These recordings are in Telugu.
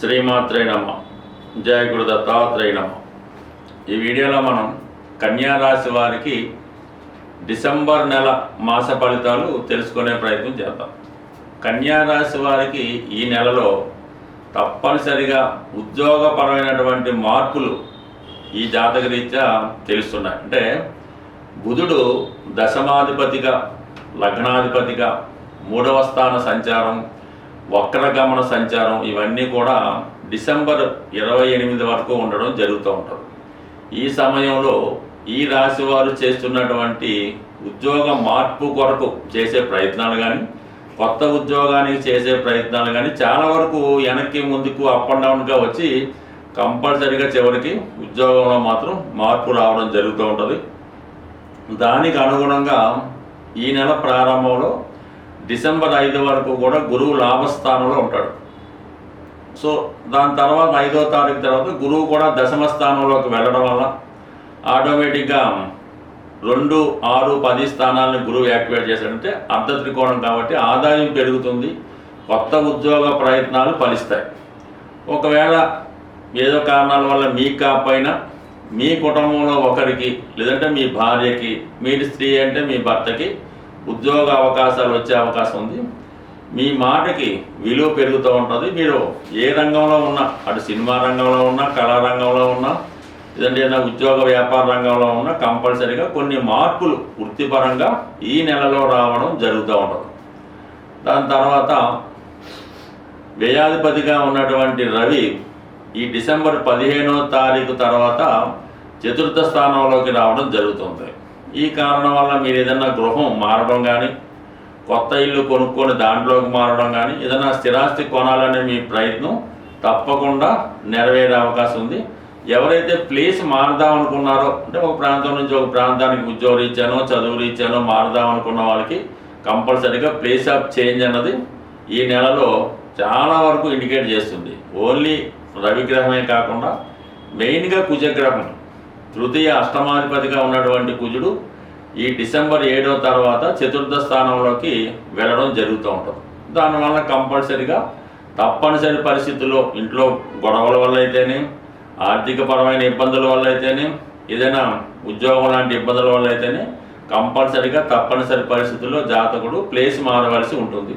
శ్రీమాత్రే జయ గురు దత్తాత్రేయనమ్మ ఈ వీడియోలో మనం కన్యా రాశి వారికి డిసెంబర్ నెల మాస ఫలితాలు తెలుసుకునే ప్రయత్నం చేద్దాం. కన్యా రాశి వారికి ఈ నెలలో తప్పనిసరిగా ఉద్యోగపరమైనటువంటి మార్పులు ఈ జాతక రీత్యా తెలుస్తున్నాయి. అంటే బుధుడు దశమాధిపతిగా లగ్నాధిపతిగా మూడవ స్థాన సంచారం వక్రగమన సంచారం ఇవన్నీ కూడా డిసెంబర్ ఇరవై ఎనిమిది వరకు ఉండడం జరుగుతూ ఉంటుంది. ఈ సమయంలో ఈ రాశి వారు చేస్తున్నటువంటి ఉద్యోగ మార్పు కొరకు చేసే ప్రయత్నాలు కానీ కొత్త ఉద్యోగానికి చేసే ప్రయత్నాలు కానీ చాలా వరకు వెనక్కి ముందుకు అప్ అండ్ డౌన్గా వచ్చి కంపల్సరీగా చివరికి ఉద్యోగంలో మాత్రం మార్పు రావడం జరుగుతూ ఉంటుంది. దానికి అనుగుణంగా ఈ నెల ప్రారంభంలో డిసెంబర్ ఐదు వరకు కూడా గురువు లాభస్థానంలో ఉంటాడు. సో దాని తర్వాత ఐదో తారీఖు తర్వాత గురువు కూడా దశమ స్థానంలోకి వెళ్ళడం వల్ల ఆటోమేటిక్గా రెండు ఆరు పది స్థానాలను గురువు యాక్టివేట్ చేశాడంటే అర్ధ త్రికోణం కాబట్టి ఆదాయం పెరుగుతుంది కొత్త ఉద్యోగ ప్రయత్నాలు ఫలిస్తాయి. ఒకవేళ ఏదో కారణాల వల్ల మీకు కాకపోయినా మీ కుటుంబంలో ఒకరికి లేదంటే మీ భార్యకి మీరు స్త్రీ అంటే మీ భర్తకి ఉద్యోగ అవకాశాలు వచ్చే అవకాశం ఉంది. మీ మాటకి విలువ పెరుగుతూ ఉంటుంది. మీరు ఏ రంగంలో ఉన్నా అటు సినిమా రంగంలో ఉన్నా కళా రంగంలో ఉన్నా లేదంటే ఏదైనా ఉద్యోగ వ్యాపార రంగంలో ఉన్నా కంపల్సరీగా కొన్ని మార్పులు వృత్తిపరంగా ఈ నెలలో రావడం జరుగుతూ ఉంటుంది. దాని తర్వాత వ్యయాధిపతిగా ఉన్నటువంటి రవి ఈ డిసెంబర్ పదిహేనో తారీఖు తర్వాత చతుర్థ స్థానంలోకి రావడం జరుగుతుంది. ఈ కారణం వల్ల మీరు ఏదైనా గృహం మారడం కానీ కొత్త ఇల్లు కొనుక్కొని దాంట్లోకి మారడం కానీ ఏదైనా స్థిరాస్తి కొనాలనే మీ ప్రయత్నం తప్పకుండా నెరవేరే అవకాశం ఉంది. ఎవరైతే ప్లేస్ మారుదాం అనుకున్నారో అంటే ఒక ప్రాంతం నుంచి ఒక ప్రాంతానికి ఉద్యోగ రీత్యానో చదువు రీత్యానో మారుదాం అనుకున్న వాళ్ళకి కంపల్సరీగా ప్లేస్ ఆఫ్ చేంజ్ అన్నది ఈ నెలలో చాలా వరకు ఇండికేట్ చేస్తుంది. ఓన్లీ రవిగ్రహమే కాకుండా మెయిన్గా కుజగ్రహం. తృతీయ అష్టమాధిపతిగా ఉన్నటువంటి కుజుడు ఈ డిసెంబర్ ఏడో తర్వాత చతుర్థ స్థానంలోకి వెళ్ళడం జరుగుతూ ఉంటుంది. దానివల్ల కంపల్సరిగా తప్పనిసరి పరిస్థితుల్లో ఇంట్లో గొడవల వల్ల అయితేనే ఆర్థికపరమైన ఇబ్బందుల వల్ల అయితేనే ఏదైనా ఉద్యోగం లాంటి ఇబ్బందుల వల్ల అయితేనే కంపల్సరిగా తప్పనిసరి పరిస్థితుల్లో జాతకుడు ప్లేస్ మారవలసి ఉంటుంది.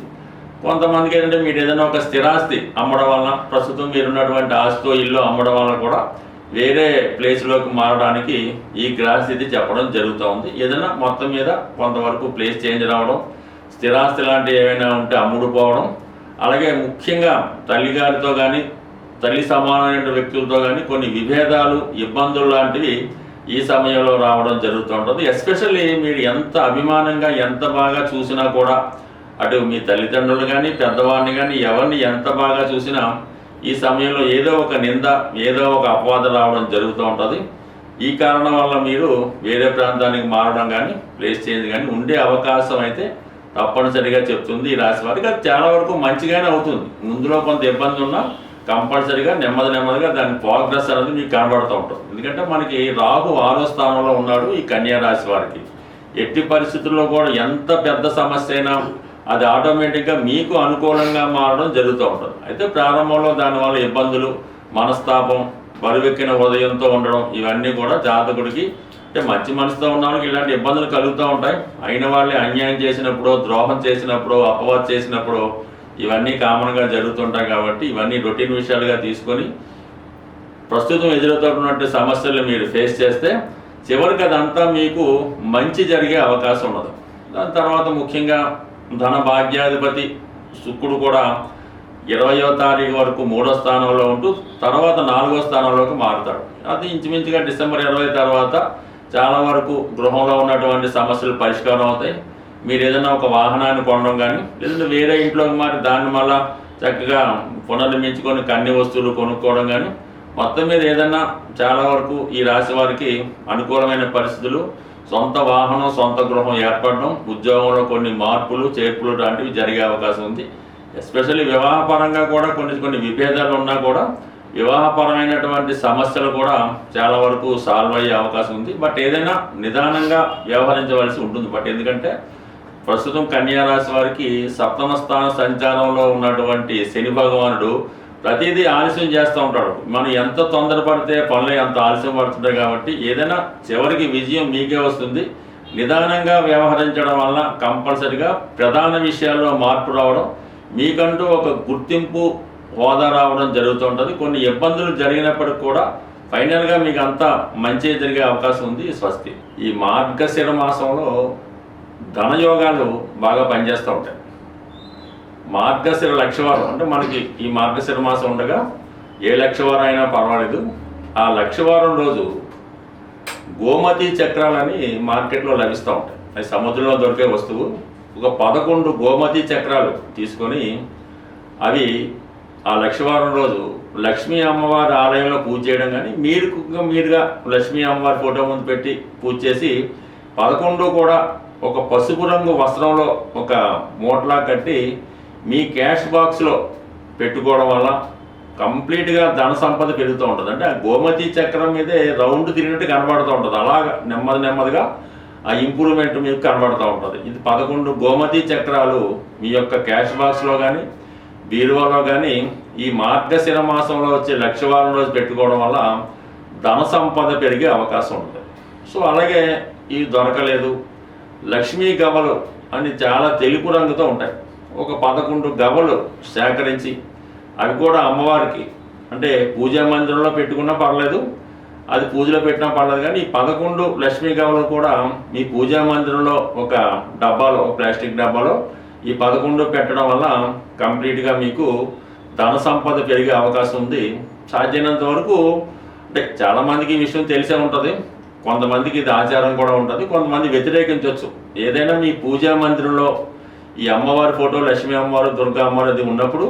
కొంతమందికి ఏంటంటే మీరు ఏదైనా ఒక స్థిరాస్తి అమ్మడం వలన ప్రస్తుతం మీరున్నటువంటి ఆస్తితో ఇల్లు అమ్మడం వలన కూడా వేరే ప్లేస్లోకి మారడానికి ఈ గ్రహస్థితి చెప్పడం జరుగుతూ ఉంది. ఏదైనా మొత్తం మీద కొంతవరకు ప్లేస్ చేంజ్ రావడం స్థిరాస్తి లాంటివి ఏమైనా ఉంటే అమ్ముడుపోవడం అలాగే ముఖ్యంగా తల్లిగారితో కానీ తల్లి సమానమైన వ్యక్తులతో కానీ కొన్ని విభేదాలు ఇబ్బందులు లాంటివి ఈ సమయంలో రావడం జరుగుతూ ఉంటుంది. ఎస్పెషల్లీ మీరు ఎంత అభిమానంగా ఎంత బాగా చూసినా కూడా అటు మీ తల్లిదండ్రులు కానీ పెద్దవాడిని కానీ ఎవరిని ఎంత బాగా చూసినా ఈ సమయంలో ఏదో ఒక నింద ఏదో ఒక అపవాదం రావడం జరుగుతూ ఉంటుంది. ఈ కారణం వల్ల మీరు వేరే ప్రాంతానికి మారడం కానీ ప్లేస్ చేంజ్ కానీ ఉండే అవకాశం అయితే తప్పనిసరిగా చెప్తుంది ఈ రాశి వారికి. అది చాలా వరకు మంచిగానే అవుతుంది. ముందులో కొంత ఇబ్బంది ఉన్నా కంపల్సరిగా నెమ్మది నెమ్మదిగా దాని ప్రోగ్రెస్ అనేది మీకు కనబడుతూ ఉంటుంది. ఎందుకంటే మనకి రాహు ఆరో స్థానంలో ఉన్నాడు ఈ కన్యా రాశి వారికి. ఎట్టి పరిస్థితుల్లో కూడా ఎంత పెద్ద సమస్య అయినా అది ఆటోమేటిక్గా మీకు అనుకూలంగా మారడం జరుగుతూ ఉంటుంది. అయితే ప్రారంభంలో దానివల్ల ఇబ్బందులు మనస్తాపం బరువెక్కిన ఉదయంతో ఉండడం ఇవన్నీ కూడా జాతకుడికి అంటే మంచి మనసుతో ఉన్న వాళ్ళకి ఇలాంటి ఇబ్బందులు కలుగుతూ ఉంటాయి. అయిన వాళ్ళే అన్యాయం చేసినప్పుడు ద్రోహం చేసినప్పుడు అపవాదం చేసినప్పుడు ఇవన్నీ కామన్గా జరుగుతుంటాయి కాబట్టి ఇవన్నీ రొటీన్ విషయాలుగా తీసుకొని ప్రస్తుతం ఎదురవుతున్నటువంటి సమస్యలు మీరు ఫేస్ చేస్తే చివరికి అదంతా మీకు మంచి జరిగే అవకాశం ఉండదు. దాని తర్వాత ముఖ్యంగా ధన భాగ్యాధిపతి శుక్రుడు కూడా ఇరవయో తారీఖు వరకు మూడో స్థానంలో ఉంటూ తర్వాత నాలుగో స్థానంలోకి మారుతాడు. అది ఇంచుమించుగా డిసెంబర్ ఇరవై తర్వాత చాలా వరకు గృహంలో ఉన్నటువంటి సమస్యలు పరిష్కారం అవుతాయి. మీరు ఏదైనా ఒక వాహనాన్ని కొనడం కానీ లేదంటే వేరే ఇంట్లోకి మారి దాన్ని మళ్ళా చక్కగా పునర్నిర్మించుకొని కన్ని వస్తువులు కొనుక్కోవడం కానీ మొత్తం మీద ఏదైనా చాలా వరకు ఈ రాశి వారికి అనుకూలమైన పరిస్థితులు సొంత వాహనం సొంత గృహం ఏర్పడడం ఉద్యోగంలో కొన్ని మార్పులు చేర్పులు లాంటివి జరిగే అవకాశం ఉంది. ఎస్పెషల్లీ వివాహపరంగా కూడా కొన్ని కొన్ని విభేదాలు ఉన్నా కూడా వివాహపరమైనటువంటి సమస్యలు కూడా చాలా వరకు సాల్వ్ అయ్యే అవకాశం ఉంది. బట్ ఏదైనా నిదానంగా వ్యవహరించవలసి ఉంటుంది. బట్ ఎందుకంటే ప్రస్తుతం కన్యారాశి వారికి సప్తమ స్థాన సంచారంలో ఉన్నటువంటి శని భగవానుడు ప్రతిదీ ఆలస్యం చేస్తూ ఉంటాడు. మనం ఎంత తొందరపడితే పనులు అంత ఆలస్యం పడుతుంటాయి కాబట్టి ఏదైనా చివరికి విజయం మీకే వస్తుంది. నిదానంగా వ్యవహరించడం వల్ల కంపల్సరిగా ప్రధాన విషయాల్లో మార్పు రావడం మీకంటూ ఒక గుర్తింపు హోదా రావడం జరుగుతూ ఉంటుంది. కొన్ని ఇబ్బందులు జరిగినప్పటికి కూడా ఫైనల్గా మీకు అంతా మంచి జరిగే అవకాశం ఉంది స్వస్తి. ఈ మార్గశిర మాసంలో ధనయోగాలు బాగా పనిచేస్తూ ఉంటాయి. మార్గశిర లక్షవారం అంటే మనకి ఈ మార్గశిర మాసం ఉండగా ఏ లక్షవారం అయినా పర్వాలేదు. ఆ లక్షవారం రోజు గోమతి చక్రాలని మార్కెట్లో లభిస్తూ ఉంటాయి. అది సముద్రంలో దొరికే వస్తువు. ఒక పదకొండు గోమతి చక్రాలు తీసుకొని అవి ఆ లక్షవారం రోజు లక్ష్మీ అమ్మవారి ఆలయంలో పూజ చేయడం కానీ మీరు మీరుగా లక్ష్మీ అమ్మవారి ఫోటో ముందు పెట్టి పూజ చేసి పదకొండు కూడా ఒక పసుపు రంగు వస్త్రంలో ఒక మూటలా కట్టి మీ క్యాష్ బాక్స్లో పెట్టుకోవడం వల్ల కంప్లీట్గా ధన సంపద పెరుగుతూ ఉంటుంది. అంటే ఆ గోమతి చక్రం మీదే రౌండ్ తిరిగినట్టు కనబడుతూ ఉంటుంది. అలాగా నెమ్మది నెమ్మదిగా ఆ ఇంప్రూవ్మెంట్ మీకు కనబడుతూ ఉంటుంది. ఇది పదకొండు గోమతి చక్రాలు మీ యొక్క క్యాష్ బాక్స్లో కానీ బీరువాలో కానీ ఈ మార్గశిర మాసంలో వచ్చే లక్షవారం రోజు పెట్టుకోవడం వల్ల ధన సంపద పెరిగే అవకాశం ఉంటుంది. సో అలాగే ఇవి దొరకలేదు లక్ష్మీ గవలు అని చాలా తెలుపు రంగుతో ఉంటాయి. ఒక పదకొండు గవలు సేకరించి అవి కూడా అమ్మవారికి. అంటే పూజా మందిరంలో పెట్టుకున్నా పర్లేదు అది పూజలో పెట్టినా పర్లేదు కానీ ఈ పదకొండు లక్ష్మీ గవలు కూడా మీ పూజా మందిరంలో ఒక డబ్బాలో ఒక ప్లాస్టిక్ డబ్బాలో ఈ పదకొండు పెట్టడం వల్ల కంప్లీట్గా మీకు ధన సంపద పెరిగే అవకాశం ఉంది. సాధ్యమైనంత వరకు అంటే చాలామందికి ఈ విషయం తెలిసే ఉంటుంది. కొంతమందికి ఇది ఆచారం కూడా ఉంటుంది కొంతమంది వ్యతిరేకించవచ్చు ఏదైనా మీ పూజా మందిరంలో ఈ అమ్మవారి ఫోటో లక్ష్మీ అమ్మవారు దుర్గా అమ్మవారు అది ఉన్నప్పుడు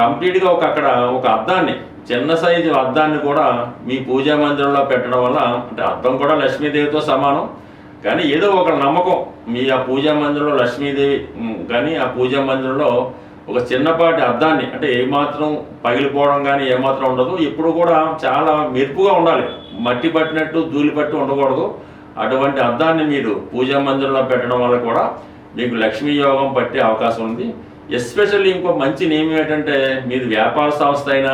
కంప్లీట్గా ఒక అక్కడ ఒక అద్దాన్ని చిన్న సైజు అద్దాన్ని కూడా మీ పూజా మందిరంలో పెట్టడం వల్ల అంటే అద్దం కూడా లక్ష్మీదేవితో సమానం. కానీ ఏదో ఒక నమ్మకం మీ ఆ పూజా మందిరంలో లక్ష్మీదేవి కానీ ఆ పూజా మందిరంలో ఒక చిన్నపాటి అద్దాన్ని అంటే ఏమాత్రం పగిలిపోవడం కానీ ఏమాత్రం ఉండదు. ఇప్పుడు కూడా చాలా మెరుపుగా ఉండాలి. మట్టి పట్టినట్టు ధూళి పట్టి ఉండకూడదు. అటువంటి అద్దాన్ని మీరు పూజా మందిరంలో పెట్టడం వల్ల కూడా మీకు లక్ష్మీ యోగం పట్టే అవకాశం ఉంది. ఎస్పెషల్లీ ఇంకో మంచి నియమం ఏంటంటే మీది వ్యాపార సంస్థ అయినా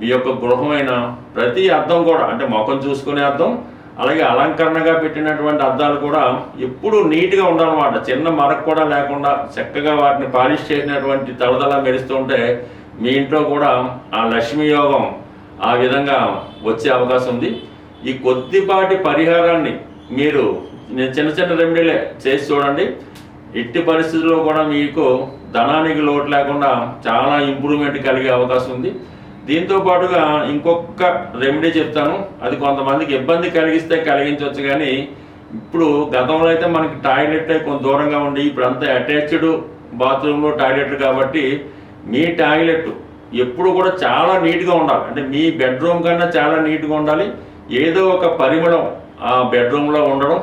మీ యొక్క గృహమైనా ప్రతి అర్థం కూడా అంటే ముఖం చూసుకునే అర్థం అలాగే అలంకరణగా పెట్టినటువంటి అర్థాలు కూడా ఎప్పుడూ నీట్గా ఉండాలన్నమాట. చిన్న మరక కూడా లేకుండా చక్కగా వాటిని పాలిష్ చేసినటువంటి తలదల మెరుస్తూ ఉంటే మీ ఇంట్లో కూడా ఆ లక్ష్మీ యోగం ఆ విధంగా వచ్చే అవకాశం ఉంది. ఈ కొద్దిపాటి పరిహారాన్ని మీరు నేను చిన్న చిన్న రెమెడీలే చేసి చూడండి. ఎట్టి పరిస్థితుల్లో కూడా మీకు ధనానికి లోటు లేకుండా చాలా ఇంప్రూవ్మెంట్ కలిగే అవకాశం ఉంది. దీంతో పాటుగా ఇంకొక రెమెడీ చెప్తాను. అది కొంతమందికి ఇబ్బంది కలిగిస్తే కలిగించవచ్చు కానీ ఇప్పుడు గతంలో అయితే మనకి టాయిలెట్ కొంత దూరంగా ఉండి ఇప్పుడు అంతా అటాచ్డ్ బాత్రూంలో టాయిలెట్లు కాబట్టి మీ టాయిలెట్ ఎప్పుడు కూడా చాలా నీట్గా ఉండాలి. అంటే మీ బెడ్రూమ్ కన్నా చాలా నీట్గా ఉండాలి. ఏదో ఒక పరిమళం ఆ బెడ్రూమ్లో ఉండడం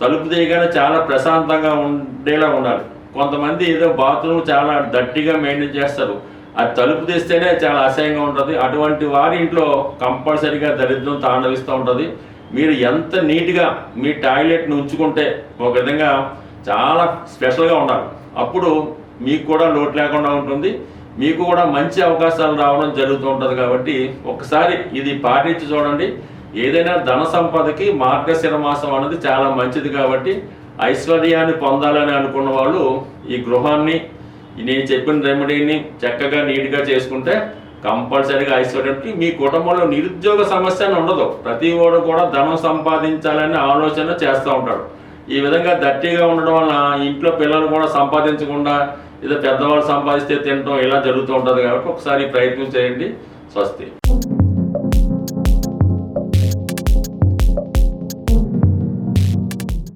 తలుపు తీయగానే చాలా ప్రశాంతంగా ఉండేలా ఉండాలి. కొంతమంది ఏదో బాత్రూమ్ చాలా దట్టిగా మెయింటైన్ చేస్తారు. అది తలుపు తీస్తేనే చాలా అసహ్యంగా ఉంటుంది. అటువంటి వారి ఇంట్లో కంపల్సరీగా దరిద్రం తాండవిస్తూ ఉంటుంది. మీరు ఎంత నీట్గా మీ టాయిలెట్ను ఉంచుకుంటే ఒక విధంగా చాలా స్పెషల్గా ఉండాలి. అప్పుడు మీకు కూడా లోటు లేకుండా ఉంటుంది. మీకు కూడా మంచి అవకాశాలు రావడం జరుగుతూ ఉంటుంది కాబట్టి ఒకసారి ఇది పాటించి చూడండి. ఏదైనా ధన సంపదకి మార్గశిర మాసం అనేది చాలా మంచిది కాబట్టి ఐశ్వర్యాన్ని పొందాలని అనుకున్న వాళ్ళు ఈ గృహాన్ని నేను చెప్పిన రెమెడీని చక్కగా నీట్గా చేసుకుంటే కంపల్సరీగా ఐశ్వర్యానికి మీ కుటుంబంలో నిరుద్యోగ సమస్య ఉండదు. ప్రతి వాడు కూడా ధనం సంపాదించాలనే ఆలోచన చేస్తూ ఉంటాడు. ఈ విధంగా దట్టిగా ఉండడం వల్ల ఇంట్లో పిల్లలు కూడా సంపాదించకుండా ఏదో పెద్దవాళ్ళు సంపాదిస్తే తినడం ఇలా జరుగుతూ ఉంటుంది కాబట్టి ఒకసారి ప్రయత్నం చేయండి. స్వస్తి.